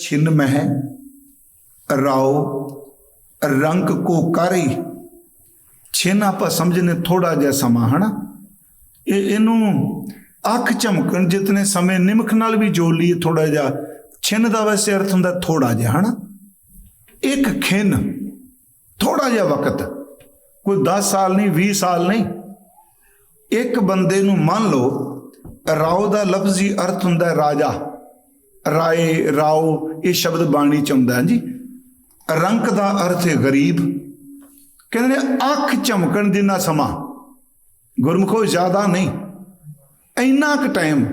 ਛਿਨ ਮਹਿ, ਰਾਓ ਰੰਗ ਕੋ ਕਰੀ ਛਿਨ ਆਪਾਂ ਸਮਝਨੇ ਥੋੜਾ ਜਿਹਾ ਸਮਾਂ, ਹਨਾ? ਇਹ ਇਹਨੂੰ ਅੱਖ ਝਮਕਣ, ਜਿਤਨੇ ਸਮੇਂ ਨਿਮਖ ਨਾਲ ਵੀ ਜੋੜ ਲਈਏ ਥੋੜਾ ਜਿਹਾ, ਛਿਨ ਦਾ ਵੈਸੇ ਅਰਥ ਹੁੰਦਾ ਥੋੜਾ ਜਿਹਾ, ਹਨਾ? ਇੱਕ ਖਿਨ ਥੋੜਾ ਜਿਹਾ ਵਕਤ, ਕੋਈ 10 ਸਾਲ ਨਹੀਂ 20 ਸਾਲ ਨਹੀਂ। ਇੱਕ ਬੰਦੇ ਨੂੰ ਮੰਨ ਲਓ, ਰਾਓ ਦਾ ਲਫ਼ਜ਼ੀ ਅਰਥ ਹੁੰਦਾ ਰਾਜਾ। ਰਾਏ, ਰਾਓ, ਇਹ ਸ਼ਬਦ ਬਾਣੀ ਚ ਹੁੰਦਾ ਜੀ। ਰੰਕ ਦਾ ਅਰਥ ਹੈ ਗਰੀਬ। ਕਹਿੰਦੇ ਨੇ, ਅੱਖ ਝਮਕਣ ਨਾ ਸਮਾਂ। ਗੁਰਮੁਖੋ, ਜ਼ਿਆਦਾ ਨਹੀਂ। ਇੰਨਾ ਕੁ ਟਾਈਮ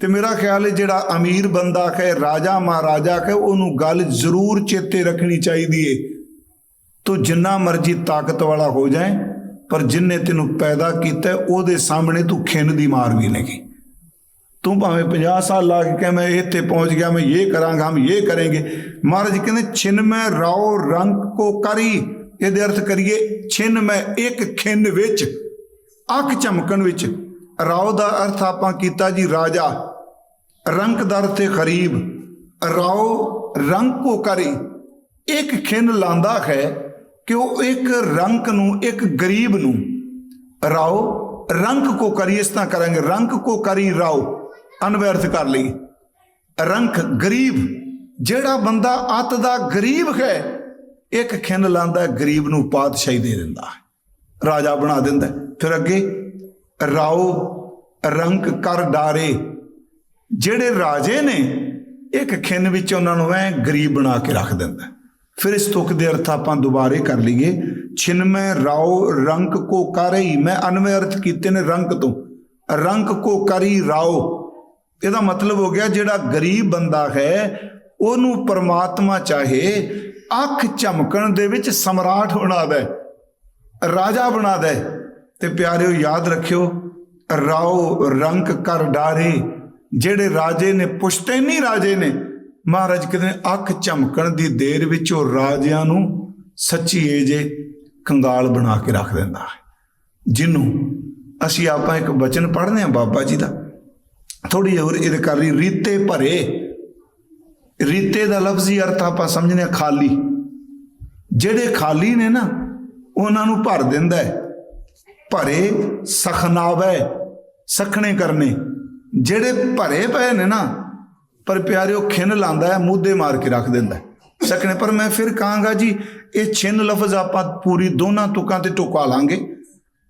ਤੇ ਮੇਰਾ ਖਿਆਲ ਹੈ, ਜਿਹੜਾ ਅਮੀਰ ਬੰਦਾ ਕਹੇ, ਰਾਜਾ ਮਹਾਰਾਜਾ ਕਹੇ, ਉਹਨੂੰ ਗੱਲ ਜ਼ਰੂਰ ਚੇਤੇ ਰੱਖਣੀ ਚਾਹੀਦੀ ਏ। ਤੂੰ ਜਿੰਨਾ ਮਰਜ਼ੀ ਤਾਕਤ ਵਾਲਾ ਹੋ ਜਾਏ, ਪਰ ਜਿੰਨੇ ਤੈਨੂੰ ਪੈਦਾ ਕੀਤਾ, ਉਹਦੇ ਸਾਹਮਣੇ ਤੂੰ ਖਿੰਨ ਦੀ ਮਾਰ ਵੀ ਨਹੀਂ ਤੂੰ ਭਾਵੇਂ 50 ਸਾਲ ਲਾ ਕੇ ਕਹੇ ਮੈਂ ਇੱਥੇ ਪਹੁੰਚ ਗਿਆ, ਮੈਂ ਇਹ ਕਰਾਂਗਾ, ਹਮ ਇਹ ਕਰਾਂਗੇ। ਮਹਾਰਾਜ ਕਹਿੰਦੇ, ਛਿਨ ਮੈਂ ਰਾਓ ਰੰਗ ਕੋ ਕਰੀ। ਇਹਦੇ ਅਰਥ ਕਰੀਏ, ਛਿਨ ਮੈਂ ਇੱਕ ਖਿੰਨ ਵਿੱਚ, ਅੱਖ ਚਮਕਣ ਵਿੱਚ। ਰਾਓ ਦਾ ਅਰਥ ਆਪਾਂ ਕੀਤਾ ਜੀ ਰਾਜਾ। ਰੰਗ ਦਾ ਅਰਥ ਹੈ ਗਰੀਬ ਰਾਓ ਰੰਗ ਕੋ ਕਰੀ। ਇੱਕ ਖਿੰਨ ਲਾਂਦਾ ਹੈ ਕਿ ਉਹ ਇੱਕ ਰੰਗ ਨੂੰ, ਇੱਕ ਗਰੀਬ ਨੂੰ। ਰਾਓ ਰੰਗ ਕੋ ਕਰੀ, ਇਸ ਤਰ੍ਹਾਂ ਕਰਾਂਗੇ। ਰੰਗ ਕੋ ਕਰੀ ਰਾਓ। ਅਨਵਰਥ ਕਰ ਲਈ। ਰੰਗ ਗਰੀਬ, ਜਿਹੜਾ ਬੰਦਾ ਅਤ ਦਾ ਗਰੀਬ ਹੈ, ਇੱਕ ਖਿੰਨ ਲਾਂਦਾ ਗਰੀਬ ਨੂੰ ਪਾਤਸ਼ਾਹੀ ਦੇ ਦਿੰਦਾ ਰਾਜਾ ਬਣਾ ਦਿੰਦਾ ਫਿਰ ਅੱਗੇ, ਰਾਓ ਰੰਕ ਕਰ ਡਾਰੇ। ਜਿਹੜੇ ਰਾਜੇ ਨੇ, ਇੱਕ ਖਿੰਨ ਵਿੱਚ ਉਹਨਾਂ ਨੂੰ ਐ ਗਰੀਬ ਬਣਾ ਕੇ ਰੱਖ ਦਿੰਦਾ ਫਿਰ ਇਸ ਤੁਕ ਦੇ ਅਰਥ ਆਪਾਂ ਦੁਬਾਰੇ ਕਰ ਲਈਏ। ਛਿਨਮੈ ਰਾਓ ਰੰਕ ਕੋ ਕਰਈ ਮੈਂ ਅਨਵੈ ਅਰਥ ਕੀਤੇ ਨੇ ਰੰਕ ਤੋਂ। ਰੰਕ ਕੋ ਕਰੀ ਰਾਓ। ਇਹਦਾ ਮਤਲਬ ਹੋ ਗਿਆ ਜਿਹੜਾ ਗਰੀਬ ਬੰਦਾ ਹੈ, ਉਹਨੂੰ ਪਰਮਾਤਮਾ ਚਾਹੇ ਅੱਖ ਝਮਕਣ ਦੇ ਵਿੱਚ ਸਮਰਾਟ ਬਣਾ ਦੇ, ਰਾਜਾ ਬਣਾ ਦੇ। ਤੇ ਪਿਆਰਿਓ, ਯਾਦ ਰੱਖਿਓ, ਰਾਓ ਰੰਗ ਕਰ ਡਾਰੇ, ਜਿਹੜੇ ਰਾਜੇ ਨੇ ਪੁਸ਼ਤੈਨੀ ਰਾਜੇ ਨੇ, ਮਹਾਰਾਜ ਕਹਿੰਦੇ ਨੇ ਅੱਖ ਝਮਕਣ ਦੀ ਦੇਰ ਵਿੱਚ ਉਹ ਰਾਜਿਆਂ ਨੂੰ ਸੱਚੀ ਏ ਜੇ ਕੰਗਾਲ ਬਣਾ ਕੇ ਰੱਖ ਦਿੰਦਾ ਹੈ। ਜਿਹਨੂੰ ਅਸੀਂ ਆਪਾਂ ਇੱਕ ਬਚਨ ਪੜ੍ਹਦੇ ਹਾਂ ਬਾਬਾ ਜੀ ਦਾ। ਥੋੜੀ ਹੋਰ ਇਹਦੇ ਕਰ ਲਈ, ਰੀਤੇ ਭਰੇ। ਰੀਤੇ ਦਾ ਲਫ਼ਜ਼ੀ ਅਰਥ ਆਪਾਂ ਸਮਝਦੇ ਹਾਂ ਖਾਲੀ। ਜਿਹੜੇ ਖਾਲੀ ਨੇ ਨਾ, ਉਹਨਾਂ ਨੂੰ ਭਰ ਦਿੰਦਾ ਹੈ। ਭਰੇ ਸਖਨਾਵੇ, ਸਖਣੇ ਕਰਨੇ। ਜਿਹੜੇ ਭਰੇ ਪਏ ਨੇ ਨਾ, ਪਰ ਪਿਆਰਿਓ ਖਿੰਨ ਲਾਂਦਾ ਹੈ, ਮੂਧੇ ਮਾਰ ਕੇ ਰੱਖ ਦਿੰਦਾ ਹੈ। ਪਰ ਮੈਂ ਫਿਰ ਕਹਾਂਗਾ ਜੀ, ਇਹ ਛਿੰਨ ਲਫ਼ਜ਼ ਆਪਾਂ ਪੂਰੀ ਦੋਨਾਂ ਤੁਕਾਂ ਤੇ ਟੁਕਾ ਲਾਂਗੇ।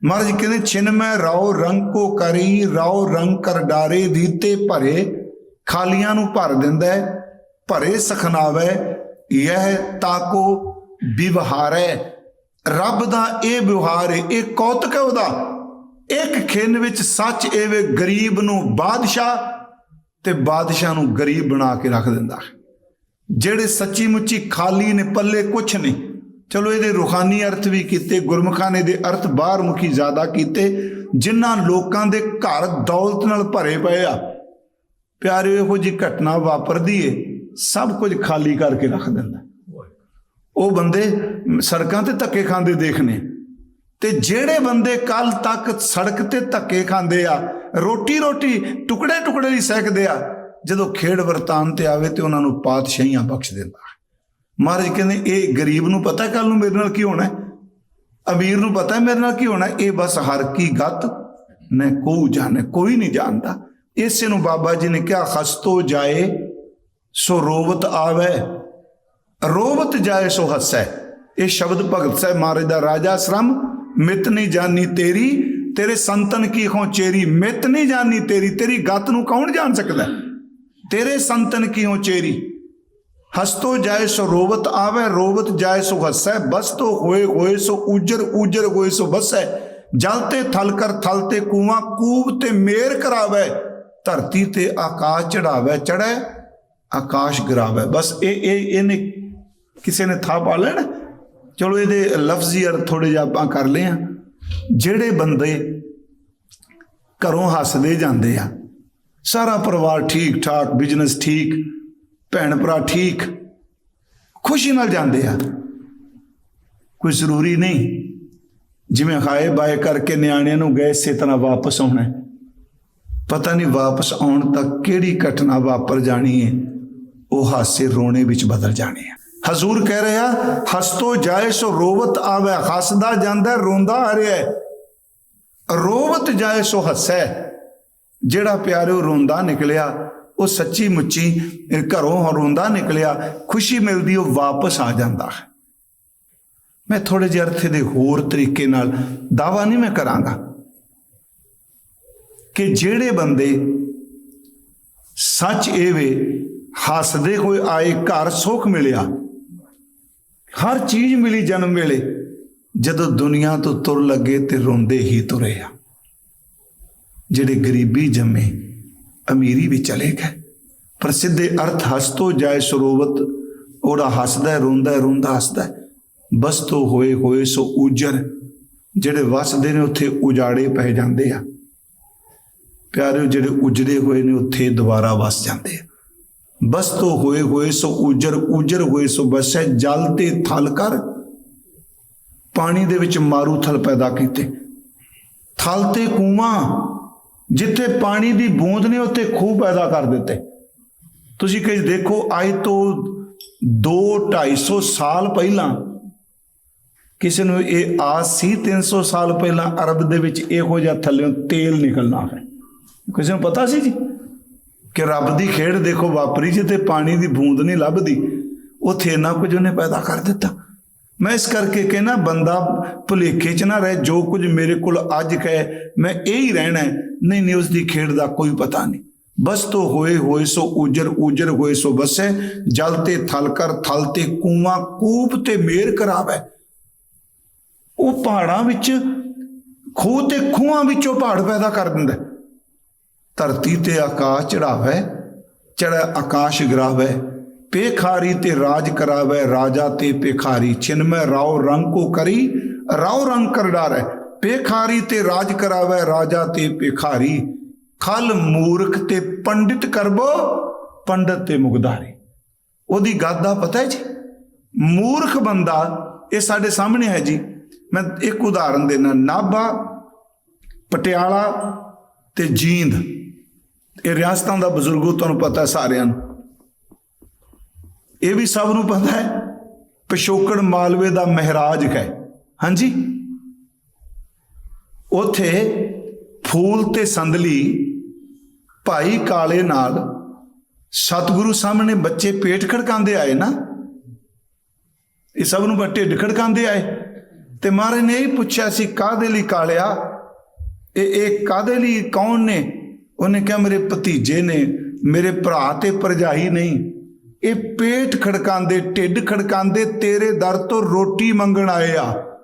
ਮਹਾਰਾਜ ਕਹਿੰਦੇ ਛਿਨ ਮੈਂ ਰਾਓ ਰੰਗ ਕੋ ਕਰੀ, ਰਾਓ ਰੰਗ ਕਰ ਡਾਰੇ ਦੀਤੇ ਭਰੇ, ਖਾਲੀਆਂ ਨੂੰ ਭਰ ਦਿੰਦਾ ਹੈ, ਭਰੇ ਸਖਨਾਵੇ ਇਹ ਤਾਕੋ ਵਿਵਹਾਰੈ। ਰੱਬ ਦਾ ਇਹ ਵਿਵਹਾਰ ਹੈ, ਇਹ ਕੌਤਕ ਹੈ ਉਹਦਾ। ਇੱਕ ਖਿੰਨ ਵਿੱਚ ਸੱਚ ਐਵੇਂ ਗਰੀਬ ਨੂੰ ਬਾਦਸ਼ਾਹ ਤੇ ਬਾਦਸ਼ਾਹ ਨੂੰ ਗਰੀਬ ਬਣਾ ਕੇ ਰੱਖ ਦਿੰਦਾ। ਜਿਹੜੇ ਸੱਚੀ ਮੁੱਚੀ ਖਾਲੀ ਨੇ, ਪੱਲੇ ਕੁਛ ਨਹੀਂ। ਚਲੋ ਇਹਦੇ ਰੂਹਾਨੀ ਅਰਥ ਵੀ ਕੀਤੇ ਗੁਰਮੁਖਾਂ ਨੇ ਦੇ ਅਰਥ ਬਾਹਰ ਮੁਖੀ ਜ਼ਿਆਦਾ ਕੀਤੇ, ਜਿਨ੍ਹਾਂ ਲੋਕਾਂ ਦੇ ਘਰ ਦੌਲਤ ਨਾਲ ਭਰੇ ਪਏ ਆ। ਪਿਆਰੇ ਇਹੋ ਜੀ ਘਟਨਾ ਵਾਪਰਦੀ ਏ, ਸਭ ਕੁਝ ਖਾਲੀ ਕਰਕੇ ਰੱਖ ਦਿੰਦਾ। ਉਹ ਬੰਦੇ ਸੜਕਾਂ ਤੇ ਧੱਕੇ ਖਾਂਦੇ ਦੇਖਨੇ। ਤੇ ਜਿਹੜੇ ਬੰਦੇ ਕੱਲ ਤੱਕ ਸੜਕ ਤੇ ਧੱਕੇ ਖਾਂਦੇ ਆ ਰੋਟੀ ਰੋਟੀ ਟੁਕੜੇ ਟੁਕੜੇ ਲਈ ਸਹਿਕਦੇ ਆ, ਜਦੋਂ ਖੇਡ ਵਰਤਾਨ ਤੇ ਆਵੇ ਤੇ ਉਹਨਾਂ ਨੂੰ ਪਾਤਸ਼ਾਹੀਆਂ ਬਖਸ਼ ਦਿੰਦਾ। ਮਹਾਰਾਜ ਕਹਿੰਦੇ, ਇਹ ਗਰੀਬ ਨੂੰ ਪਤਾ ਕੱਲ ਨੂੰ ਮੇਰੇ ਨਾਲ ਕੀ ਹੋਣਾ ਅਮੀਰ ਨੂੰ ਪਤਾ ਮੇਰੇ ਨਾਲ ਕੀ ਹੋਣਾ ਇਹ ਬਸ ਹਰ ਕੀ ਗਤ ਮੈਂ ਕੋ ਜਾਣੇ, ਕੋਈ ਨਹੀਂ ਜਾਣਦਾ। ਇਸੇ ਨੂੰ ਬਾਬਾ ਜੀ ਨੇ ਕਿਹਾ ਖਸਤੋ ਜਾਏ, ਸੋ ਰੋਵਤ ਆਵੇ। ਰੋਵਤ ਜਾਏ, ਸੋ ਹੱਸੈ। ਇਹ ਸ਼ਬਦ ਭਗਤ ਸਾਹਿਬ ਮਹਾਰਾਜ ਦਾ ਰਾਜਾ ਸ਼ਰਮ ਮਿਤ ਨਹੀਂ ਜਾਣੀ ਤੇਰੀ, ਤੇਰੇ ਸੰਤਨ ਕੀ ਹੋ ਚੇਰੀ? ਮਿਤ ਨਹੀਂ ਜਾਣੀ ਤੇਰੀ ਤੇਰੀ ਗਤ ਨੂੰ ਕੌਣ ਜਾਣ ਸਕਦਾ? ਤੇਰੇ ਸੰਤਨ ਕੀ ਹੋ ਚੇਰੀ? ਹਸਤੋ ਜਾਏ ਸੋ ਰੋਵਤ ਆਵੇ, ਰੋਵਤ ਜਾਏ ਸੋ ਹੱਸੈ, ਬਸਤੋ ਹੋਏ ਹੋਏ ਸੋ ਉਜਰ ਉਜਰ ਹੋਏ ਸੋ ਬਸੈ ਜਲ ਤੇ ਥਲ ਕਰ ਥਲ ਤੇ ਕੂਆਂ ਕੂਬ ਤੇ ਮੇਰ ਕਰਾਵੇ, ਧਰਤੀ ਤੇ ਆਕਾਸ਼ ਚੜਾਵੇ ਚੜੈ ਆਕਾਸ਼ ਗਿਰਾਵੇ। ਬਸ ਇਹ ਇਹ, ਇਹਨੇ ਕਿਸੇ ਨੇ ਥਾ ਪਾ ਲੈਣਾ। ਚਲੋ ਇਹਦੇ ਲਫ਼ਜ਼ੀ ਅਰਥ ਥੋੜੇ ਜਿਹਾ ਆਪਾਂ ਕਰ ਲਏ ਆ। ਜਿਹੜੇ ਬੰਦੇ ਘਰੋਂ ਹੱਸਦੇ ਜਾਂਦੇ ਆ, ਸਾਰਾ ਪਰਿਵਾਰ ਠੀਕ ਠਾਕ ਬਿਜ਼ਨਸ ਠੀਕ ਭੈਣ ਭਰਾ ਠੀਕ, ਖੁਸ਼ੀ ਨਾਲ ਜਾਂਦੇ ਆ। ਕੋਈ ਜ਼ਰੂਰੀ ਨਹੀਂ, ਜਿਵੇਂ ਹਾਏ ਬਾਏ ਕਰਕੇ ਨਿਆਣਿਆਂ ਨੂੰ ਗਏ ਇਸੇ ਤਰ੍ਹਾਂ ਵਾਪਸ ਆਉਣਾ ਪਤਾ ਨਹੀਂ ਵਾਪਸ ਆਉਣ ਤੱਕ ਕਿਹੜੀ ਘਟਨਾ ਵਾਪਰ ਜਾਣੀ ਹੈ, ਉਹ ਹਾਸੇ ਰੋਣੇ ਵਿੱਚ ਬਦਲ ਜਾਣੇ ਆ। ਹਜ਼ੂਰ ਕਹਿ ਰਿਹਾ, ਹਸਤੋ ਜਾਏ ਸੋ ਰੋਵਤ ਆਵੇ, ਹੱਸਦਾ ਜਾਂਦਾ, ਰੋਂਦਾ ਆ ਰਿਹਾ ਰੋਵਤ ਜਾਏ ਸੋ ਹੱਸੈ, ਜਿਹੜਾ ਪਿਆਰਿਓ ਰੋਂਦਾ ਨਿਕਲਿਆ ਉਹ ਸੱਚੀ ਮੁੱਚੀ ਘਰੋਂ ਰੋਂਦਾ ਨਿਕਲਿਆ, ਖੁਸ਼ੀ ਮਿਲਦੀ ਉਹ ਵਾਪਸ ਆ ਜਾਂਦਾ ਹੈ। ਮੈਂ ਥੋੜੇ ਜਿਹੇ ਅਰਥ ਦੇ ਹੋਰ ਤਰੀਕੇ ਨਾਲ ਦਾਵਾ ਨਹੀਂ ਮੈਂ ਕਰਾਂਗਾ ਕਿ ਜਿਹੜੇ ਬੰਦੇ ਸੱਚ ਇਹ ਵੇ, ਹੱਸਦੇ ਹੋਏ ਆਏ ਘਰ ਸੁੱਖ ਮਿਲਿਆ, ਹਰ ਚੀਜ਼ ਮਿਲੀ ਜਨਮ ਵੇਲੇ, ਜਦੋਂ ਦੁਨੀਆ ਤੋਂ ਤੁਰ ਲੱਗੇ ਤੇ ਰੋਂਦੇ ਹੀ ਤੁਰੇ ਆ। ਜਿਹੜੇ ਗਰੀਬੀ ਜੰਮੇ ਅਮੀਰੀ ਵੀ ਚਲੇ ਗਏ। ਪਰਸਿੱਧੇ ਅਰਥ ਹਸਤੋ ਜਾਏ ਸਰੋਵਤ, ਉਹਦਾ ਹੱਸਦਾ, ਰੋਂਦਾ ਰੋਂਦਾ ਹੱਸਦਾ। ਬਸ ਤੋਂ ਹੋਏ ਹੋਏ ਸੋ ਉਜਰ, ਜਿਹੜੇ ਵਸਦੇ ਨੇ ਉੱਥੇ ਉਜਾੜੇ ਪੈ ਜਾਂਦੇ ਆ। ਪਿਆਰਿਓ, ਜਿਹੜੇ ਉਜੜੇ ਹੋਏ ਨੇ ਉੱਥੇ ਦੁਬਾਰਾ ਵਸ ਜਾਂਦੇ ਆ। ਬਸ ਤੋਂ ਹੋਏ ਹੋਏ ਸੋ ਉਜਰ ਉਜਰ ਹੋਏ ਸੋ ਬਸੈ ਜਲ ਤੇ ਥਲ ਕਰ। ਪਾਣੀ ਦੇ ਵਿੱਚ ਮਾਰੂ ਥਲ ਪੈਦਾ ਕੀਤੇ। ਥਲ ਤੇ ਕੂਆਂ ਜਿੱਥੇ ਪਾਣੀ ਦੀ ਬੂੰਦ ਨੇ, ਉੱਥੇ ਖੂਹ ਪੈਦਾ ਕਰ ਦਿੱਤੇ। ਤੁਸੀਂ ਕਹੇ ਦੇਖੋ, ਅੱਜ ਤੋਂ 2 250 ਸਾਲ ਪਹਿਲਾਂ ਕਿਸੇ ਨੂੰ ਇਹ ਆਸ ਸੀ 300 ਸਾਲ ਪਹਿਲਾਂ ਅਰਬ ਦੇ ਵਿੱਚ ਇਹੋ ਜਿਹਾ ਥੱਲਿਓਂ ਤੇਲ ਨਿਕਲਣਾ ਹੈ। ਕਿਸੇ ਨੂੰ ਪਤਾ ਸੀ ਜੀ ਕਿ ਰੱਬ ਦੀ ਖੇਡ ਦੇਖੋ ਵਾਪਰੀ ਜਿੱਥੇ ਪਾਣੀ ਦੀ ਬੂੰਦ ਨਹੀਂ ਲੱਭਦੀ, ਉੱਥੇ ਇੰਨਾ ਕੁਝ ਉਹਨੇ ਪੈਦਾ ਕਰ ਦਿੱਤਾ। ਮੈਂ ਇਸ ਕਰਕੇ ਕਹਿੰਦਾ, ਬੰਦਾ ਭੁਲੇਖੇ 'ਚ ਨਾ ਰਹੇ, ਜੋ ਕੁਝ ਮੇਰੇ ਕੋਲ ਅੱਜ ਕਹੇ ਮੈਂ ਇਹ ਹੀ। ਰਹਿਣਾ ਨਹੀਂ ਨਹੀਂ ਉਸ ਦੀ ਖੇਡ ਦਾ ਕੋਈ ਪਤਾ ਨਹੀਂ। ਬਸ ਤੋ ਹੋਏ ਹੋਏ ਸੋ ਉਜਰ ਉਜਰ ਹੋਏ ਸੋ ਬਸੈ, ਜਲ ਤੇ ਥਲ ਕਰ, ਥਲ ਤੇ ਕੂਆਂ ਕੂਪ ਤੇ ਮੇਰ ਕਰਾਵੇ। ਉਹ ਪਹਾੜਾਂ ਵਿੱਚ, ਖੂਹ ਤੇ ਖੂਹਾਂ ਵਿੱਚੋਂ ਪਹਾੜ ਪੈਦਾ ਕਰ ਦਿੰਦਾ ਧਰਤੀ ਤੇ ਆਕਾਸ਼ ਚੜਾਵੇ ਚੜਾ ਆਕਾਸ਼ ਗਰਾਵੇ ਪੇਖਾਰੀ ਤੇ ਰਾਜ ਕਰਾਵੇ, ਰਾਜਾ ਤੇ ਪੇਖਾਰੀ ਛਿਨਮੈ ਰਾਉ ਰੰਗ ਕੋ ਕਰੀ ਰਾਉ ਰੰਗ ਕਰ ਡਾਰੇ ਪੇਖਾਰੀ ਤੇ ਰਾਜ ਕਰਾਵੇ, ਰਾਜਾ ਤੇ ਪੇਖਾਰੀ ਖਲ ਮੂਰਖ ਤੇ ਪੰਡਿਤ ਕਰਬੋ, ਪੰਡਤ ਤੇ ਮੁਗਧਾਰੀ। ਉਹਦੀ ਗੱਲ ਦਾ ਪਤਾ ਹੈ ਜੀ? ਮੂਰਖ ਬੰਦਾ, ਇਹ ਸਾਡੇ ਸਾਹਮਣੇ ਹੈ ਜੀ। ਮੈਂ ਇੱਕ ਉਦਾਹਰਨ ਦੇਣਾ, ਨਾਭਾ, ਪਟਿਆਲਾ ਤੇ ਜੀਂਦ। ਇਹ ਰਿਆਸਤਾਂ ਦਾ ਬਜ਼ੁਰਗੋ ਤੁਹਾਨੂੰ ਪਤਾ ਸਾਰਿਆਂ ਨੂੰ। ਇਹ ਵੀ ਸਭ ਨੂੰ ਪਤਾ ਹੈ ਪਿਸ਼ੋਕੜ ਮਾਲਵੇ ਦਾ ਮਹਾਰਾਜ ਹੈ ਹਾਂਜੀ? ਉਥੇ ਫੂਲ ਤੇ ਸੰਦਲੀ ਭਾਈ ਕਾਲੇ ਨਾਲ ਸਤਿਗੁਰੂ ਸਾਹਮਣੇ ਬੱਚੇ ਪੇਟ ਖੜਕਾਉਂਦੇ ਆਏ ਨਾ। ਇਹ ਸਭ ਨੂੰ ਬੱਟੇ ਖੜਕਾਉਂਦੇ ਆਏ। ਤੇ ਮਹਾਰਾਜ ਨੇ ਇਹ ਪੁੱਛਿਆ ਸੀ ਕਾਦੇ ਲਈ ਕਾਲਿਆ? ਇਹ ਇਹ ਕਾਦੇ ਲਈ, ਕੌਣ ਨੇ? ਉਹਨੇ ਕਿਹਾ, ਮੇਰੇ ਭਤੀਜੇ ਨੇ, ਮੇਰੇ ਭਰਾ ਤੇ ਪਰਜਾਈ ਨਹੀਂ। ਇਹ ਪੇਟ ਖੜਕਾਉਂਦੇ, ਢਿੱਡ ਖੜਕਾਉਂਦੇ, ਤੇਰੇ ਦਰ ਤੋਂ ਰੋਟੀ ਮੰਗਣ ਆਏ ਆ।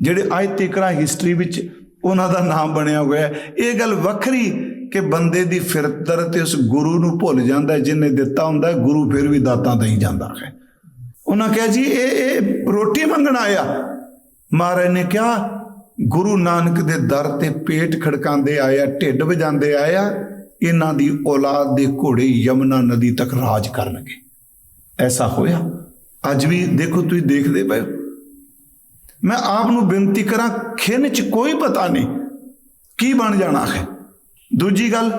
ਜਿਹੜੇ ਅੱਜ ਤੀਕਰਾ ਹਿਸਟਰੀ ਵਿੱਚ ਉਹਨਾਂ ਦਾ ਨਾਮ ਬਣਿਆ ਹੋਇਆ ਇਹ ਗੱਲ ਵੱਖਰੀ ਕਿ ਬੰਦੇ ਦੀ ਫਿਰਤਰ ਤੇ ਉਸ ਗੁਰੂ ਨੂੰ ਭੁੱਲ ਜਾਂਦਾ ਹੈ, ਜਿਹਨੇ ਦਿੱਤਾ ਹੁੰਦਾ ਗੁਰੂ ਫਿਰ ਵੀ ਦਾਤਾਂ ਦੇਈ ਜਾਂਦਾ ਹੈ। ਉਹਨਾਂ ਕਿਹਾ ਜੀ ਇਹ ਇਹ ਰੋਟੀ ਮੰਗਣ ਆਇਆ। ਮਹਾਰਾਜ ਨੇ ਕਿਹਾ ਗੁਰੂ ਨਾਨਕ ਦੇ ਦਰ ਤੇ ਪੇਟ ਖੜਕਾਉਂਦੇ ਆਇਆ ਢਿੱਡ ਵਜਾਉਂਦੇ ਆਇਆ ਇਹਨਾਂ ਦੀ ਔਲਾਦ ਦੇ ਘੋੜੇ ਯਮਨਾ ਨਦੀ ਤੱਕ ਰਾਜ ਕਰਨਗੇ। ਐਸਾ ਹੋਇਆ। ਅੱਜ ਵੀ ਦੇਖੋ ਤੁਸੀਂ ਦੇਖਦੇ ਪਏ ਹੋ। ਮੈਂ ਆਪ ਨੂੰ ਬੇਨਤੀ ਕਰਾਂ, ਖਿੰਨ ਚ ਕੋਈ ਪਤਾ ਨਹੀਂ ਕੀ ਬਣ ਜਾਣਾ ਹੈ। ਦੂਜੀ ਗੱਲ,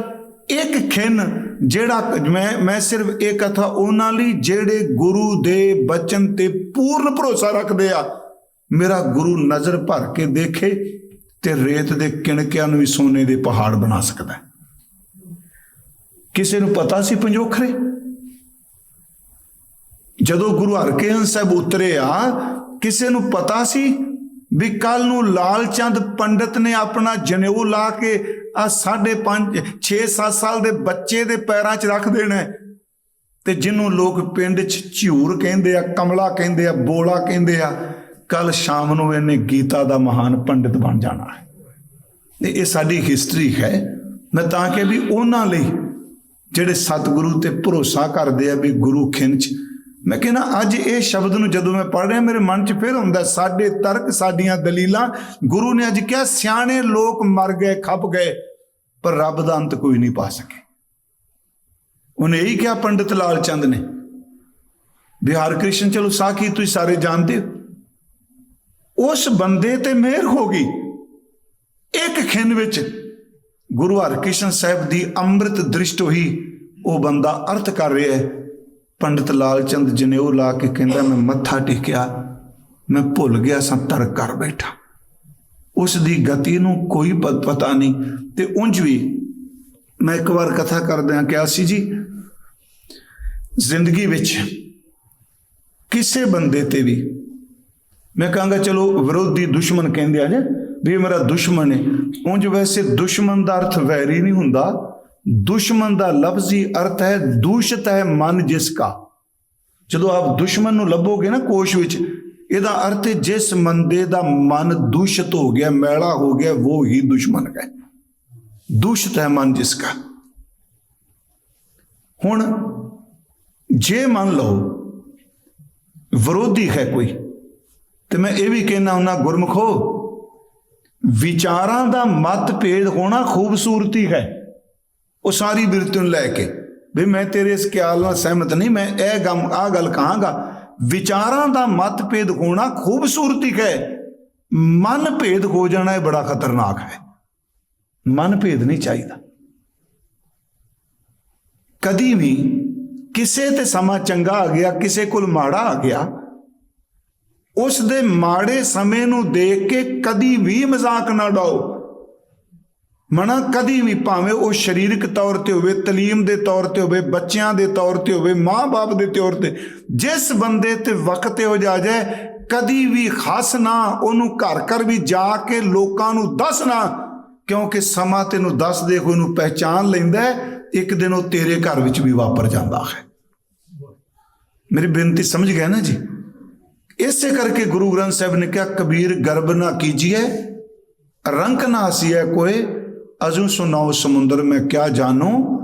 ਇੱਕ ਖਿੰਨ ਜਿਹੜਾ ਮੈਂ ਮੈਂ ਸਿਰਫ ਇਹ ਕਥਾ ਉਹਨਾਂ ਲਈ ਜਿਹੜੇ ਗੁਰੂ ਦੇ ਬਚਨ ਤੇ ਪੂਰਨ ਭਰੋਸਾ ਰੱਖਦੇ ਆ, ਮੇਰਾ ਗੁਰੂ ਨਜ਼ਰ ਭਰ ਕੇ ਦੇਖੇ ਤੇ ਰੇਤ ਦੇ ਕਿਣਕਿਆਂ ਨੂੰ ਵੀ ਸੋਨੇ ਦੇ ਪਹਾੜ ਬਣਾ ਸਕਦਾ ਕਿਸੇ ਨੂੰ ਪਤਾ ਸੀ ਪੰਜੋਖਰੇ? ਜਦੋਂ ਗੁਰੂ ਹਰਕ੍ਰਿਸ਼ਨ ਸਾਹਿਬ ਉਤਰੇ ਆ ਕਿਸੇ ਨੂੰ ਪਤਾ ਸੀ ਵੀ ਕੱਲ ਨੂੰ ਲਾਲ ਚੰਦ ਪੰਡਤ ਨੇ ਆਪਣਾ ਜਨੇਊ ਲਾ ਕੇ ਆ 5.5 6-7 ਸਾਲ ਦੇ ਬੱਚੇ ਦੇ ਪੈਰਾਂ 'ਚ ਰੱਖ ਦੇਣਾ ਤੇ ਜਿਹਨੂੰ ਲੋਕ ਪਿੰਡ 'ਚ ਝੂਰ ਕਹਿੰਦੇ ਆ, ਕਮਲਾ ਕਹਿੰਦੇ ਆ, ਬੋਲਾ ਕਹਿੰਦੇ ਆ ਕੱਲ ਸ਼ਾਮ ਨੂੰ ਇਹਨੇ ਗੀਤਾ ਦਾ ਮਹਾਨ ਪੰਡਿਤ ਬਣ ਜਾਣਾ ਹੈ। ਤੇ ਇਹ ਸਾਡੀ ਹਿਸਟਰੀ ਹੈ। ਮੈਂ ਤਾਂ ਕਿ ਵੀ ਉਹਨਾਂ ਲਈ ਜਿਹੜੇ ਸਤਿਗੁਰੂ ਤੇ ਭਰੋਸਾ ਕਰਦੇ ਆ ਵੀ ਗੁਰੂ ਖਿੰਚ ਮੈਂ ਕਹਿੰਦਾ, ਅੱਜ ਇਹ ਸ਼ਬਦ ਨੂੰ ਜਦੋਂ ਮੈਂ ਪੜ੍ਹ ਰਿਹਾ, ਮੇਰੇ ਮਨ 'ਚ ਫਿਰ ਹੁੰਦਾ ਸਾਡੇ ਤਰਕ, ਸਾਡੀਆਂ ਦਲੀਲਾਂ। ਗੁਰੂ ਨੇ ਅੱਜ ਕਿਹਾ, ਸਿਆਣੇ ਲੋਕ ਮਰ ਗਏ, ਖੱਪ ਗਏ, ਪਰ ਰੱਬ ਦਾ ਅੰਤ ਕੋਈ ਨਹੀਂ ਪਾ ਸਕੇ। ਉਹਨੇ ਇਹੀ ਕਿਹਾ, ਪੰਡਿਤ ਲਾਲ ਚੰਦ ਨੇ। ਬਿਹਾਰ ਕ੍ਰਿਸ਼ਨ, ਚਲੋ ਸਾਖੀ, ਤੁਸੀਂ ਸਾਰੇ ਜਾਣਦੇ ਹੋ। ਉਸ ਬੰਦੇ ਤੇ ਮਿਹਰ ਹੋ ਗਈ। ਇੱਕ ਖਿੰਨ ਵਿੱਚ ਗੁਰੂ ਹਰਕ੍ਰਿਸ਼ਨ ਸਾਹਿਬ ਦੀ ਅੰਮ੍ਰਿਤ ਦ੍ਰਿਸ਼ਟ ਹੋਈ, ਉਹ ਬੰਦਾ ਅਰਥ ਕਰ ਰਿਹਾ ਹੈ। ਪੰਡਤ ਲਾਲ ਚੰਦ ਜਨੇਊ ਲਾ ਕੇ ਕਹਿੰਦਾ, ਮੈਂ ਮੱਥਾ ਟੇਕਿਆ, ਮੈਂ ਭੁੱਲ ਗਿਆ ਸਾਂ, ਤਰਕ ਕਰ ਬੈਠਾ। ਉਸ ਦੀ ਗਤੀ ਨੂੰ ਕੋਈ ਪ- ਪਤਾ ਨਹੀਂ। ਤੇ ਉਂਝ ਵੀ ਮੈਂ ਇੱਕ ਵਾਰ ਕਥਾ ਕਰਦਿਆਂ ਕਿਹਾ ਸੀ ਜੀ, ਜ਼ਿੰਦਗੀ ਵਿੱਚ ਕਿਸੇ ਬੰਦੇ ਤੇ ਵੀ ਮੈਂ ਕਹਾਂਗਾ, ਚਲੋ ਵਿਰੋਧੀ ਦੁਸ਼ਮਣ ਕਹਿੰਦੇ ਆ ਜੇ ਵੀ ਇਹ ਮੇਰਾ ਦੁਸ਼ਮਣ ਹੈ ਉਂਝ ਵੈਸੇ ਦੁਸ਼ਮਣ ਦਾ ਅਰਥ ਵੈਰੀ ਨਹੀਂ ਹੁੰਦਾ। ਦੁਸ਼ਮਣ ਦਾ ਲਫ਼ਜ਼ੀ ਅਰਥ ਹੈ ਦੂਸ਼ਿਤ ਹੈ ਮਨ ਜਿਸ ਕਾ। ਜਦੋਂ ਆਪ ਦੁਸ਼ਮਣ ਨੂੰ ਲੱਭੋਗੇ ਨਾ ਕੋਸ਼ ਵਿੱਚ, ਇਹਦਾ ਅਰਥ ਜਿਸ ਮੰਦੇ ਦਾ ਮਨ ਦੂਸ਼ਿਤ ਹੋ ਗਿਆ, ਮੈਲਾ ਹੋ ਗਿਆ ਉਹ ਹੀ ਦੁਸ਼ਮਣ ਹੈ ਦੂਸ਼ਿਤ ਹੈ ਮਨ ਜਿਸ ਕਾ। ਹੁਣ ਜੇ ਮੰਨ ਲਓ ਵਿਰੋਧੀ ਹੈ ਕੋਈ, ਤੇ ਮੈਂ ਇਹ ਵੀ ਕਹਿਣਾ ਹੁੰਦਾ, ਗੁਰਮਖੋ, ਵਿਚਾਰਾਂ ਦਾ ਮਤਭੇਦ ਹੋਣਾ ਖੂਬਸੂਰਤੀ ਹੈ। ਉਹ ਸਾਰੀ ਬਿਰਤੀ ਨੂੰ ਲੈ ਕੇ। ਵੀ ਮੈਂ ਤੇਰੇ ਇਸ ਖਿਆਲ ਨਾਲ ਸਹਿਮਤ ਨਹੀਂ, ਮੈਂ ਇਹ ਗਮ ਆ ਗੱਲ ਕਹਾਂਗਾ, ਵਿਚਾਰਾਂ ਦਾ ਮਤਭੇਦ ਹੋਣਾ ਖੂਬਸੂਰਤੀ ਹੈ। ਮਨ ਭੇਦ ਹੋ ਜਾਣਾ ਇਹ ਬੜਾ ਖਤਰਨਾਕ ਹੈ। ਮਨ ਭੇਦ ਨਹੀਂ ਚਾਹੀਦਾ। ਕਦੀ ਵੀ ਕਿਸੇ ਤੇ ਸਮਾਂ ਚੰਗਾ ਆ ਗਿਆ, ਕਿਸੇ ਕੋਲ ਮਾੜਾ ਆ ਗਿਆ, ਉਸ ਦੇ ਮਾੜੇ ਸਮੇਂ ਨੂੰ ਦੇਖ ਕੇ ਕਦੀ ਵੀ ਮਜ਼ਾਕ ਨਾ ਡਾਓ ਮਨਾ ਕਦੀ ਵੀ ਭਾਵੇਂ ਉਹ ਸਰੀਰਕ ਤੌਰ ਤੇ ਹੋਵੇ, ਤਾਲੀਮ ਦੇ ਤੌਰ ਤੇ ਹੋਵੇ, ਬੱਚਿਆਂ ਦੇ ਤੌਰ ਤੇ ਹੋਵੇ, ਮਾਂ-ਬਾਪ ਦੇ ਤੌਰ ਤੇ, ਜਿਸ ਬੰਦੇ ਤੇ ਵਕਤ ਹੋ ਜਾ ਜਾਏ, ਕਦੀ ਵੀ ਖਸ ਨਾ ਉਹਨੂੰ ਘਰ ਘਰ ਵੀ ਜਾ ਕੇ ਲੋਕਾਂ ਨੂੰ ਦੱਸਣਾ ਕਿਉਂਕਿ ਸਮਾਂ ਤੈਨੂੰ ਦੱਸ ਦੇ ਕੋਈ ਨੂੰ ਪਹਿਚਾਨ ਲੈਂਦਾ ਇੱਕ ਦਿਨ ਉਹ ਤੇਰੇ ਘਰ ਵਿੱਚ ਵੀ ਵਾਪਰ ਜਾਂਦਾ ਹੈ। ਮੇਰੀ ਬੇਨਤੀ ਸਮਝ ਗਏ ਨਾ ਜੀ? ਇਸੇ ਕਰਕੇ ਗੁਰੂ ਗ੍ਰੰਥ ਸਾਹਿਬ ਨੇ ਕਿਹਾ, ਕਬੀਰ ਗਰਬ ਨਾ ਕੀਜੀਏ, ਰੰਕ ਨਾ ਹਸੀਏ ਕੋਏ ਅਜੂ ਸੁਨਾਓ ਸਮੁੰਦਰ ਮੈਂ ਕਿਆ ਜਾਣੂ?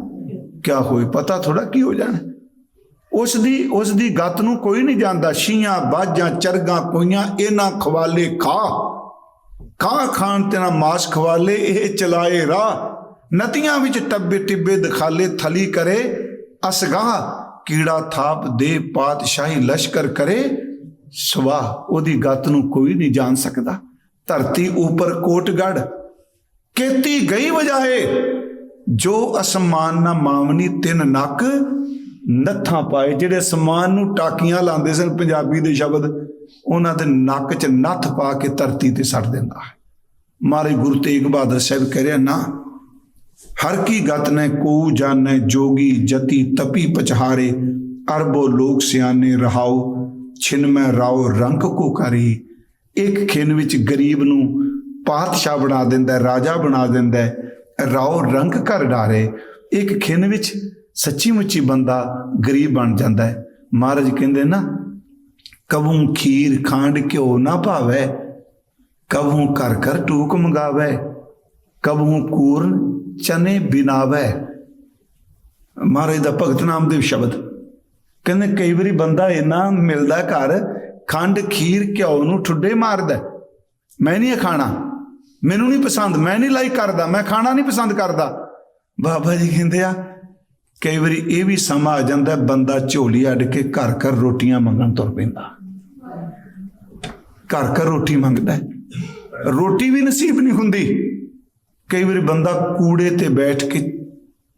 ਕਿਆ ਹੋਏ? ਪਤਾ ਥੋੜਾ ਕੀ ਹੋ ਜਾਣਾ? ਉਸ ਦੀ ਉਸ ਦੀ ਗੱਤ ਨੂੰ ਕੋਈ ਨਹੀਂ ਜਾਣਦਾ। ਸ਼ੀਆਂ ਬਾਜਾਂ, ਚਰਗਾਂ, ਕੋਈਆਂ, ਇਹਨਾਂ ਖਵਾਲੇ ਖਾ। ਖਾ ਖਾਣ ਤੇ ਨਾ ਮਾਸ ਖਵਾਲੇ, ਇਹ ਚਲਾਏ ਰਾਹ। ਨਦੀਆਂ ਵਿੱਚ ਟੱਬੇ ਟਿੱਬੇ ਦਿਖਾਲੇ, ਥਲੀ ਕਰੇ। ਅਸਗਾਹ, ਕੀੜਾ ਥਾਪ ਦੇ ਪਾਤਸ਼ਾਹੀ ਲਸ਼ਕਰ ਕਰੇ। ਸਵਾਹ, ਉਹਦੀ ਗੱਤ ਨੂੰ ਕੋਈ ਨਹੀਂ ਜਾਣ ਸਕਦਾ। ਧਰਤੀ ਉੱਪਰ ਕੋਟਗੜ ਕੀਤੀ ਗਈ ਵਜਾਏ ਜੋ ਅਸਮਾਨ ਨਾ ਮਾਵਨੀ ਤਿੰਨ ਨੱਕ ਨੱਥਾਂ ਪਾਏ, ਜਿਹੜੇ ਅਸਮਾਨ ਨੂੰ ਟਾਕੀਆਂ ਲਾਉਂਦੇ ਸਨ ਪੰਜਾਬੀ ਦੇ ਸ਼ਬਦ, ਉਹਨਾਂ ਦੇ ਨੱਕ 'ਚ ਨੱਥ ਪਾ ਕੇ ਧਰਤੀ ਤੇ ਸੱਟ ਦਿੰਦਾ ਹੈ। ਮਾਰੇ ਗੁਰੂ ਤੇਗ ਬਹਾਦਰ ਸਾਹਿਬ ਕਹਿ ਰਿਹਾ ਨਾ, ਹਰ ਕੀ ਗਤ ਨੇ ਕੋ ਜਾਣੈ ਜੋਗੀ, ਜਤੀ ਤਪੀ ਪਚਹਾਰੇ, ਅਰਬੋ ਲੋਕ ਸਿਆਣੇ ਰਹਾਓ ਛਿਨ ਮੈਂ ਰਾਓ ਰੰਗ ਕੋ ਕਰੀ। ਇੱਕ ਖਿੰਨ ਵਿੱਚ ਗਰੀਬ ਨੂੰ ਪਾਤਸ਼ਾਹ ਬਣਾ ਦਿੰਦਾ, ਰਾਜਾ ਬਣਾ ਦਿੰਦਾ ਹੈ। ਰਾਉ ਰੰਗ ਘਰ ਡਾਰੇ, ਇੱਕ ਖਿੰਨ ਵਿੱਚ ਸੱਚੀ ਮੁੱਚੀ ਬੰਦਾ ਗਰੀਬ ਬਣ ਜਾਂਦਾ ਹੈ। ਮਹਾਰਾਜ ਕਹਿੰਦੇ ਨਾ, ਕਬੂ ਖੀਰ ਖਾਂਡ ਘਿਓ ਨਾ ਭਾਵੇ, ਕਬੂ ਕਰ ਕਰ ਟੂਕ ਮੰਗਾਵੇ, ਕਬੂ ਕੂਰਨ ਚਨੇ ਬਿਨਾਵੇ। ਮਹਾਰਾਜ ਦਾ ਭਗਤ ਨਾਮ ਨਾਮਦੇਵ ਸ਼ਬਦ। ਕਹਿੰਦੇ ਕਈ ਵਾਰੀ ਬੰਦਾ ਇੰਨਾ ਮਿਲਦਾ ਘਰ, ਖੰਡ ਖੀਰ ਘਿਓ ਨੂੰ ਠੁੱਡੇ ਮਾਰਦਾ ਮੈਂ ਨਹੀਂ ਇਹ ਖਾਣਾ। ਮੈਨੂੰ ਨਹੀਂ ਪਸੰਦ, ਮੈਂ ਨਹੀਂ ਲਾਈਕ ਕਰਦਾ, ਮੈਂ ਖਾਣਾ ਨਹੀਂ ਪਸੰਦ ਕਰਦਾ। ਬਾਬਾ ਜੀ ਕਹਿੰਦੇ ਆ, ਕਈ ਵਾਰੀ ਇਹ ਵੀ ਸਮਾਂ ਆ ਜਾਂਦਾ ਬੰਦਾ ਝੋਲੀ ਅੱਡ ਕੇ ਘਰ ਘਰ ਰੋਟੀਆਂ ਮੰਗਣ ਤੁਰ ਪੈਂਦਾ। ਘਰ ਘਰ ਰੋਟੀ ਮੰਗਦਾ ਰੋਟੀ ਵੀ ਨਸੀਬ ਨਹੀਂ ਹੁੰਦੀ। ਕਈ ਵਾਰੀ ਬੰਦਾ ਕੂੜੇ ਤੇ ਬੈਠ ਕੇ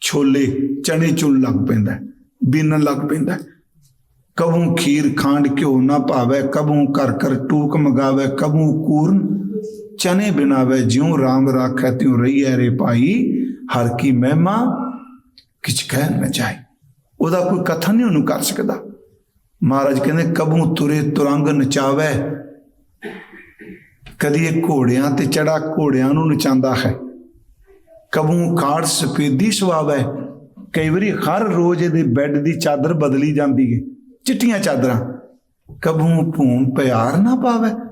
ਛੋਲੇ ਚਣੇ ਚੁਣ ਲੱਗ ਪੈਂਦਾ ਬੀਨਣ ਲੱਗ ਪੈਂਦਾ ਹੈ। ਕਬੂ ਖੀਰ ਖਾਂਡ ਘਿਓ ਨਾ ਭਾਵੇ ਕਬੂ ਕਰ ਕਰ ਟੂਕ ਮਗਾਵੇ, ਕਬੂ ਕੂਰਨ ਚਨੇ ਬਿਨਾਵੇ ਜਿਉ ਰਾਮ ਰਾਖੈ ਤਿਉ ਰਹੀਐ ਰੇ ਭਾਈ, ਹਰ ਕੀ ਮਹਿਮਾ ਕਿਛ ਕਹਿ ਨਾ ਜਾਏ। ਉਹਦਾ ਕੋਈ ਕਥਨ ਨਹੀਂ ਉਹਨੂੰ ਕਰ ਸਕਦਾ। ਮਹਾਰਾਜ ਕਹਿੰਦੇ, ਕਬੂ ਤੁਰੇ ਤੁਰੰਗ ਨਚਾਵੇ। ਕਦੀ ਇਹ ਘੋੜਿਆਂ ਤੇ ਚੜਾ ਘੋੜਿਆਂ ਨੂੰ ਨਚਾਉਂਦਾ ਹੈ। ਕਬੂ ਕਾੜ ਸਫੇਦੀ ਸੁਆਵੇ। ਕਈ ਵਾਰੀ ਹਰ ਰੋਜ਼ ਇਹਦੇ ਬੈੱਡ ਦੀ ਚਾਦਰ ਬਦਲੀ ਜਾਂਦੀ ਹੈ ਚਿੱਟੀਆਂ ਚਾਦਰਾਂ। ਕਬੂ ਭੂਮ ਪਿਆਰ ਨਾ ਪਾਵੇ।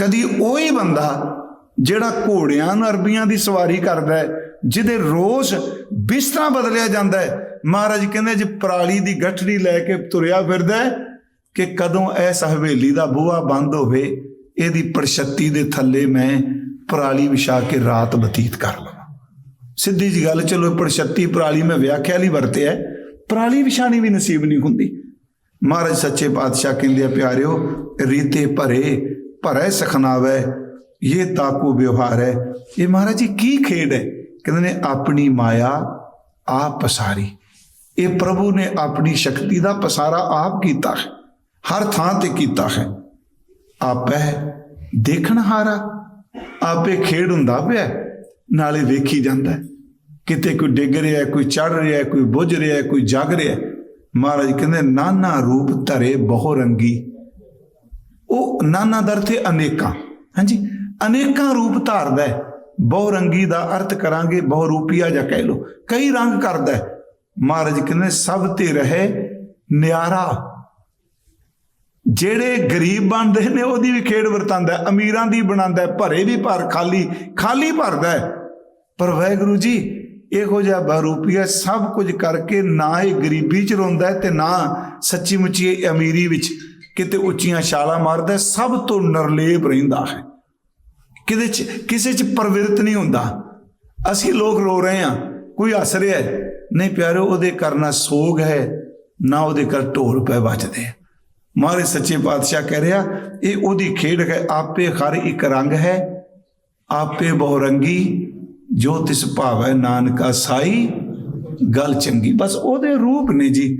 ਕਦੀ ਉਹੀ ਬੰਦਾ ਜਿਹੜਾ ਘੋੜਿਆਂ ਨੂੰ ਅਰਬੀਆਂ ਦੀ ਸਵਾਰੀ ਕਰਦਾ ਹੈ, ਜਿਹਦੇ ਰੋਜ਼ ਬਿਸਤਰਾ ਬਦਲਿਆ ਜਾਂਦਾ ਹੈ। ਮਹਾਰਾਜ ਕਹਿੰਦੇ ਜੇ ਪਰਾਲੀ ਦੀ ਗੱਠੜੀ ਲੈ ਕੇ ਤੁਰਿਆ ਫਿਰਦਾ ਕਿ ਕਦੋਂ ਐਸ ਹਵੇਲੀ ਦਾ ਬੂਹਾ ਬੰਦ ਹੋਵੇ, ਇਹਦੀ ਪ੍ਰਸ਼ਤੀ ਦੇ ਥੱਲੇ ਮੈਂ ਪਰਾਲੀ ਵਿਛਾ ਕੇ ਰਾਤ ਬਤੀਤ ਕਰ ਲਵਾਂ। ਸਿੱਧੀ ਜੀ ਗੱਲ, ਚਲੋ ਪ੍ਰਸ਼ਤੀ ਪਰਾਲੀ ਮੈਂ ਵਿਆਖਿਆ ਲਈ ਵਰਤਿਆ ਪਰਾਲੀ ਵਿਛਾਣੀ ਵੀ ਨਸੀਬ ਨਹੀਂ ਹੁੰਦੀ। ਮਹਾਰਾਜ ਸੱਚੇ ਪਾਤਸ਼ਾਹ ਕਹਿੰਦੇ ਆ, ਪਿਆਰਿਓ, ਰੀਤੇ ਭਰੇ ਭਰੈ ਸਖਨਾਵੇ ਇਹ ਤਾਕੂ ਵਿਵਹਾਰ। ਹੈ ਇਹ ਮਹਾਰਾਜ ਜੀ ਕੀ ਖੇਡ ਹੈ? ਕਹਿੰਦੇ ਨੇ, ਆਪਣੀ ਮਾਇਆ ਆਪ ਪਸਾਰੀ। ਇਹ ਪ੍ਰਭੂ ਨੇ ਆਪਣੀ ਸ਼ਕਤੀ ਦਾ ਪਸਾਰਾ ਆਪ ਕੀਤਾ ਹੈ। ਹਰ ਥਾਂ ਤੇ ਕੀਤਾ ਹੈ। ਆਪੇ ਦੇਖਣ ਹਾਰਾ, ਆਪੇ ਖੇਡ ਹੁੰਦਾ ਪਿਆ। ਨਾਲੇ ਵੇਖੀ ਜਾਂਦਾ ਕਿਤੇ ਕੋਈ ਡਿੱਗ ਰਿਹਾ ਕੋਈ ਚੜ ਰਿਹਾ ਕੋਈ ਬੁੱਝ ਰਿਹਾ ਕੋਈ ਜਾਗ ਰਿਹਾ ਮਹਾਰਾਜ ਕਹਿੰਦੇ, ਨਾਨਾ ਰੂਪ ਧਰੇ ਬਹੁ ਰੰਗੀ ਉਹ ਨਾਨਾ ਦਰ ਤੇ ਅਨੇਕਾਂ। ਹਾਂਜੀ? ਅਨੇਕਾਂ ਰੂਪ ਧਾਰਦਾ ਹੈ। ਬਹੁ ਰੰਗੀ ਦਾ ਅਰਥ ਕਰਾਂਗੇ, ਬਹੁ ਰੂਪੀਆ ਜਾਂ ਕਹਿ ਲੋ ਕਈ ਰੰਗ ਕਰਦਾ ਹੈ। ਮਹਾਰਾਜ ਕਹਿੰਦੇ, ਸਭ ਤੇ ਰਹੇ ਨਿਆਰਾ। ਜਿਹੜੇ ਗਰੀਬ ਬਣਦੇ ਨੇ, ਉਹਦੀ ਵੀ ਖੇਡ ਵਰਤਾਂਦਾ ਅਮੀਰਾਂ ਦੀ ਬਣਾਉਂਦਾ ਭਰੇ ਵੀ ਭਰ, ਖਾਲੀ ਖਾਲੀ ਭਰਦਾ ਪਰ ਵਾਹਿਗੁਰੂ ਜੀ, ਇਹੋ ਜਿਹਾ ਬਰੂਪੀਆ ਸਭ ਕੁਝ ਕਰਕੇ ਨਾ ਇਹ ਗਰੀਬੀ ਚ ਰੋਂਦਾ ਤੇ ਨਾ ਸੱਚੀ ਮੁੱਚੀ ਇਹ ਅਮੀਰੀ ਵਿੱਚ। ਕਿਤੇ ਉੱਚੀਆਂ ਛਾਲਾਂ ਮਾਰਦਾ, ਸਭ ਤੋਂ ਨਰਲੇਪ ਰਹਿੰਦਾ ਹੈ। ਕਿਤੇ ਚ, ਕਿਸੇ ਚ ਪਰਵਿਰਤ ਨਹੀਂ ਹੁੰਦਾ। ਅਸੀਂ ਲੋਕ ਰੋ ਰਹੇ ਹਾਂ, ਕੋਈ ਹੱਸ ਰਿਹਾ ਨਹੀਂ ਪਿਆਰੋ, ਉਹਦੇ ਕਰਨਾ ਸੋਗ ਹੈ, ਨਾ ਉਹਦੇ ਕਰ ਢੋਲ ਪੈ ਵੱਜਦੇ ਮਾਰੇ ਸੱਚੇ ਪਾਤਸ਼ਾਹ ਕਹਿ ਰਿਹਾ, ਇਹ ਉਹਦੀ ਖੇਡ ਹੈ, ਆਪੇ ਹਰ ਇੱਕ ਰੰਗ ਹੈ, ਆਪੇ ਬਹੁ ਰੰਗੀ, ਜੋ ਤਿਸ ਭਾਵੈ ਨਾਨਕਾ ਸਾਈ, ਗੱਲ ਚੰਗੀ। ਬਸ ਉਹਦੇ ਰੂਪ ਨੇ ਜੀ।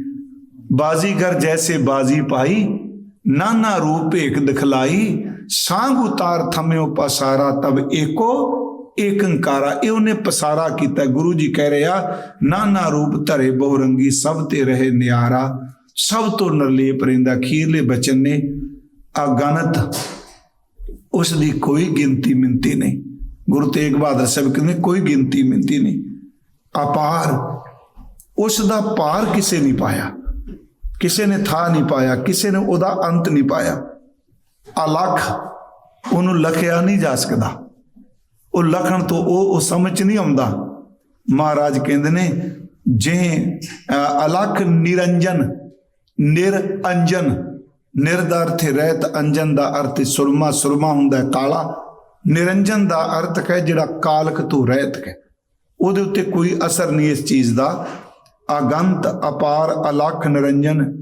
ਬਾਜ਼ੀਗਰ ਜੈਸੇ ਬਾਜ਼ੀ ਪਾਈ ਨਾਨਾ ਰੂਪ ਏਕ ਦਿਖਲਾਈ, ਸਾਂਗ ਉਤਾਰ ਥਮਿਓ ਪਸਾਰਾ, ਤਬ ਏਕੋ ਏਕੰਕਾਰਾ ਇਹ ਉਹਨੇ ਪਸਾਰਾ ਕੀਤਾ। ਗੁਰੂ ਜੀ ਕਹਿ ਰਿਹਾ ਨਾਨਾ ਰੂਪ ਧਰੇ ਬਹੁ ਰੰਗੀ ਸਭ ਤੇ ਰਹੇ ਨਿਆਰਾ। ਸਭ ਤੋਂ ਨਰਲੇਪ ਰਹਿੰਦਾ, ਖੀਰਲੇ ਬਚਨ ਨੇ। ਅਗਣਤ ਉਸ ਦੀ ਕੋਈ ਗਿਣਤੀ ਮਿੰਤੀ ਨਹੀਂ। ਗੁਰੂ ਤੇਗ ਬਹਾਦਰ ਸਾਹਿਬ ਕਹਿੰਦੇ, ਕੋਈ ਗਿਣਤੀ ਮਿੰਤੀ ਨਹੀਂ। ਅਪਾਰ, ਉਸ ਦਾ ਪਾਰ ਕਿਸੇ ਨਹੀਂ ਪਾਇਆ। ਕਿਸੇ ਨੇ ਥਾ ਨਹੀਂ ਪਾਇਆ ਕਿਸੇ ਨੇ ਉਹਦਾ ਅੰਤ ਨਹੀਂ ਪਾਇਆ। ਅਲਖ ਉਹਨੂੰ ਲਖਿਆ ਨਹੀਂ ਜਾ ਸਕਦਾ। ਉਹ ਲਖਣ ਤੋਂ ਉਹ ਉਹ ਸਮਝ ਨਹੀਂ ਆਉਂਦਾ। ਮਹਾਰਾਜ ਕਹਿੰਦੇ ਨੇ ਜੇ ਅ, ਅਲਖ ਨਿਰੰਜਨ ਨਿਰਅੰਜਨ ਨਿਰ ਦਾ ਅਰਥ ਰਹਿਤ ਅੰਜਨ ਦਾ ਅਰਥ ਸੁਰਮਾ ਸੁਰਮਾ ਹੁੰਦਾ ਕਾਲਾ। ਨਿਰੰਜਨ ਦਾ ਅਰਥ ਹੈ ਜਿਹੜਾ ਕਾਲਕ ਤੋਂ ਰਹਿਤ ਹੈ। ਉਹਦੇ ਉੱਤੇ ਕੋਈ ਅਸਰ ਨਹੀਂ ਇਸ ਚੀਜ਼ ਦਾ। ਅਗੰਤ ਅਪਾਰ ਅਲਖ ਨਿਰੰਜਨ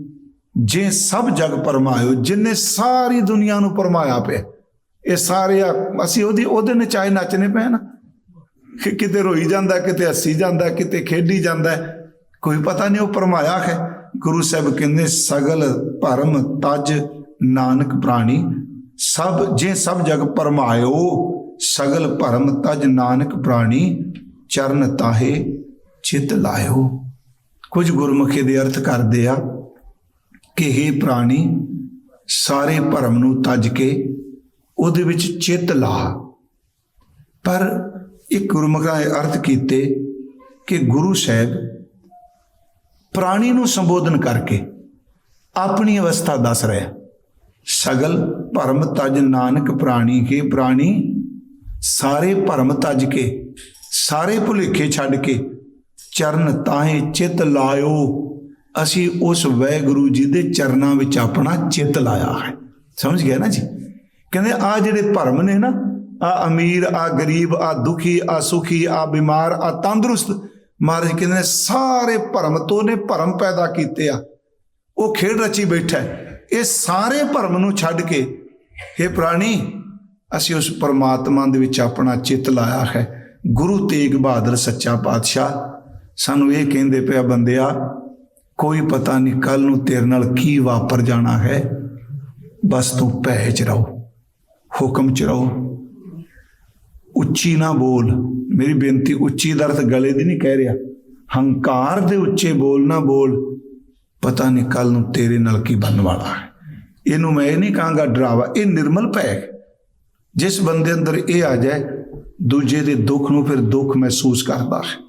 ਜੇ ਸਭ ਜਗ ਪਰਮਾਇਓ, ਜਿਨੇ ਸਾਰੀ ਦੁਨੀਆ ਨੂੰ ਪਰਮਾਇਆ ਪਿਆ, ਇਹ ਸਾਰੇ ਆ- ਅਸੀਂ ਉਹਦੀ, ਉਹਦੇ ਨਚਾਏ ਨੱਚਨੇ ਪਏ ਨਾ। ਕਿ ਕਿਤੇ ਰੋਈ ਜਾਂਦਾ, ਕਿਤੇ ਹੱਸੀ ਜਾਂਦਾ, ਕਿਤੇ ਖੇਡੀ ਜਾਂਦਾ, ਕੋਈ ਪਤਾ ਨਹੀਂ ਉਹ ਪਰਮਾਇਆ ਹੈ। ਗੁਰੂ ਸਾਹਿਬ ਕਹਿੰਦੇ, ਸਗਲ ਭਰਮ ਤਜ ਨਾਨਕ ਪ੍ਰਾਣੀ, ਸਭ, ਜੇ ਸਭ ਜਗ ਪਰਮਾਇਓ, ਸਗਲ ਭਰਮ ਤਜ ਨਾਨਕ ਪ੍ਰਾਣੀ, ਚਰਨ ਤਾਹੇ ਚਿਤ ਲਾਇਓ। ਕੁਝ ਗੁਰਮੁਖੀ ਦੇ ਅਰਥ ਕਰਦੇ ਆ ਕਿ ਇਹ ਪ੍ਰਾਣੀ, ਸਾਰੇ ਭਰਮ ਨੂੰ ਤਜ ਕੇ ਉਹਦੇ ਵਿੱਚ ਚਿੱਤ ਲਾ। ਪਰ ਇੱਕ ਗੁਰਮੁਖਾਂ ਨੇ ਅਰਥ ਕੀਤੇ ਕਿ ਗੁਰੂ ਸਾਹਿਬ ਪ੍ਰਾਣੀ ਨੂੰ ਸੰਬੋਧਨ ਕਰਕੇ ਆਪਣੀ ਅਵਸਥਾ ਦੱਸ ਰਿਹਾ ਸਗਲ ਭਰਮ ਤਜ ਨਾਨਕ ਪ੍ਰਾਣੀ ਕੇ ਪ੍ਰਾਣੀ, ਸਾਰੇ ਭਰਮ ਤਜ ਕੇ, ਸਾਰੇ ਭੁਲੇਖੇ ਛੱਡ ਕੇ ਚਰਨ ਤਾਹੇ ਚਿਤ ਲਾਇਓ। ਅਸੀਂ ਉਸ ਵੈਗੁਰੂ ਜੀ ਦੇ ਚਰਨਾਂ ਵਿੱਚ ਆਪਣਾ ਚਿੱਤ ਲਾਇਆ ਹੈ। ਸਮਝ ਗਿਆ ਨਾ ਜੀ? ਕਹਿੰਦੇ ਆ ਜਿਹੜੇ ਭਰਮ ਨੇ ਨਾ ਆ ਅਮੀਰ ਆ ਗਰੀਬ ਆ ਦੁਖੀ ਆ ਸੁਖੀ ਆ ਬਿਮਾਰ ਆ ਤੰਦਰੁਸਤ ਮਹਾਰਾਜ ਕਹਿੰਦੇ ਨੇ, ਸਾਰੇ ਭਰਮ ਤੋਂ ਨੇ ਭਰਮ ਪੈਦਾ ਕੀਤੇ ਆ। ਉਹ ਖੇਡ ਰਚੀ ਬੈਠਾ ਇਹ ਸਾਰੇ ਭਰਮ ਨੂੰ ਛੱਡ ਕੇ हे ਪ੍ਰਾਣੀ ਅਸੀਂ ਉਸ ਪਰਮਾਤਮਾ ਦੇ ਵਿੱਚ ਆਪਣਾ ਚਿੱਤ ਲਾਇਆ ਹੈ। ਗੁਰੂ ਤੇਗ ਬਹਾਦਰ ਸੱਚਾ ਪਾਤਸ਼ਾਹ ਸਾਨੂੰ ਇਹ ਕਹਿੰਦੇ ਪਿਆ ਬੰਦਿਆ ਕੋਈ ਪਤਾ ਨਹੀਂ ਕੱਲ ਨੂੰ ਤੇਰੇ ਨਾਲ ਕੀ ਵਾਪਰ ਜਾਣਾ ਹੈ। ਬਸ ਤੂੰ ਭੈ ਚ ਰਹੋ, ਹੁਕਮ ਚ ਰਹੋ। ਉੱਚੀ ਨਾ ਬੋਲ। ਮੇਰੀ ਬੇਨਤੀ, ਉੱਚੀ ਦਾ ਅਰਥ ਗਲੇ ਦੀ ਨਹੀਂ ਕਹਿ ਰਿਹਾ। ਹੰਕਾਰ ਦੇ ਉੱਚੇ ਬੋਲ ਨਾ ਬੋਲ। ਪਤਾ ਨਹੀਂ ਕੱਲ ਨੂੰ ਤੇਰੇ ਨਾਲ ਕੀ ਬਣਨ ਵਾਲਾ ਹੈ। ਇਹਨੂੰ ਮੈਂ ਇਹ ਨਹੀਂ ਕਹਾਂਗਾ ਡਰਾਵਾ, ਇਹ ਨਿਰਮਲ ਭੈ ਜਿਸ ਬੰਦੇ ਅੰਦਰ ਇਹ ਆ ਜਾਏ, ਦੂਜੇ ਦੇ ਦੁੱਖ ਨੂੰ ਫਿਰ ਦੁੱਖ ਮਹਿਸੂਸ ਕਰਦਾ ਹੈ।